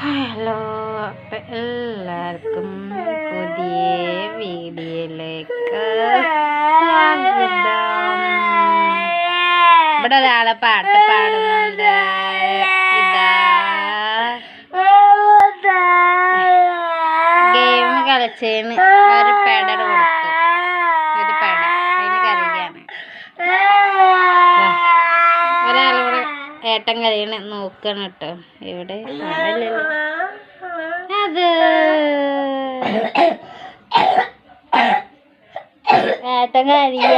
Hello എല്ലാവർക്കും പുതിയ വീഡിയോയിലേക്ക് സ്വാഗതം. ഇവിടെ ഒരാളെ പാട്ട് പാടുന്നുണ്ട്. ഗെയിം കളിച്ചതിന് ഒരു പെടർ കൊടുത്തു. ഒരു പെട. അതിന് കറിയാണ്. ഏട്ടൻ കരയണ നോക്കണം കേട്ടോ. ഇവിടെ അത് ഏട്ടൻ കരിയ.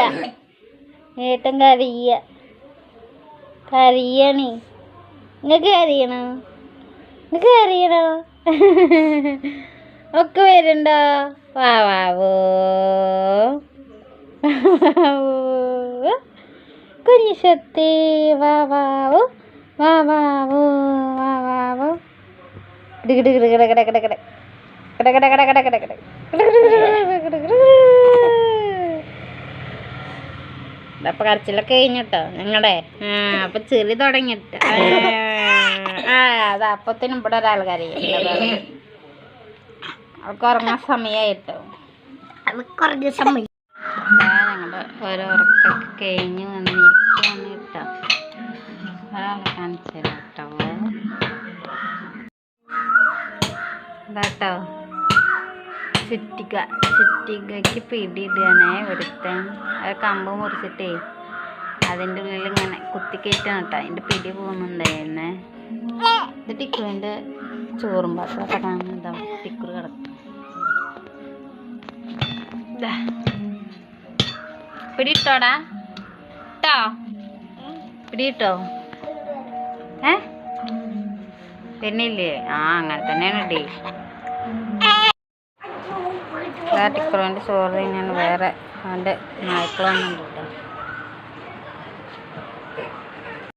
ഏട്ടൻ കരിയ. കരിയണി. നിങ്ങക്ക് കരിയണോ? നിങ്ങക്ക് കരിയണോ? ഒക്കെ വരുണ്ടോ വാവാവോ വാവാവോ കുഞ്ഞിശത്തി വാവാവോ അപ്പൊ കരച്ചിലൊക്കെ കഴിഞ്ഞിട്ടോ നിങ്ങളുടെ ആ അപ്പൊ ചെറി തുടങ്ങിട്ട് ആ അത് അപ്പത്തിനും ഇവിടെ ഒരാൾ കരയും അവൾക്ക് ഉറങ്ങാൻ സമയമായിട്ടോ കുറഞ്ഞ സമയം. ഞങ്ങളുടെ ഓരോ ഉറക്കൊക്കെ കഴിഞ്ഞ് വന്നിരിക്കുകയാണ് കേട്ടോ. ഒരാളെ കാണിച്ചു തരാം ഇതാട്ടോ. ചുറ്റിക ചുറ്റികയ്ക്ക് പിടിയിടുകയാണേ ഒരുത്തൻ. അത് കമ്പ് മുറിച്ചിട്ടേ അതിന്റെ ഉള്ളിൽ ഇങ്ങനെ കുത്തിക്കയറ്റാണ് കേട്ടോ. അതിന്റെ പിടി പോകുന്നുണ്ടായിരുന്നേ. ഇത് ടിക്കുവിന്റെ ചോറും പാത്രമൊക്കെ കാണുന്നതാ ടിക്കു കിടക്കും. പിടിയിട്ടോടാ. ഇട്ടോ? പിടിയിട്ടോ? ഏ? പെണ്ണില്ലേ ആ അങ്ങനെ തന്നെയാണ് ഡേ ടിക്കറോന്റെ ചോറ് തന്നെയാണ് വേറെ അവന്റെ നായ്ക്കളൊന്നും കേട്ടോ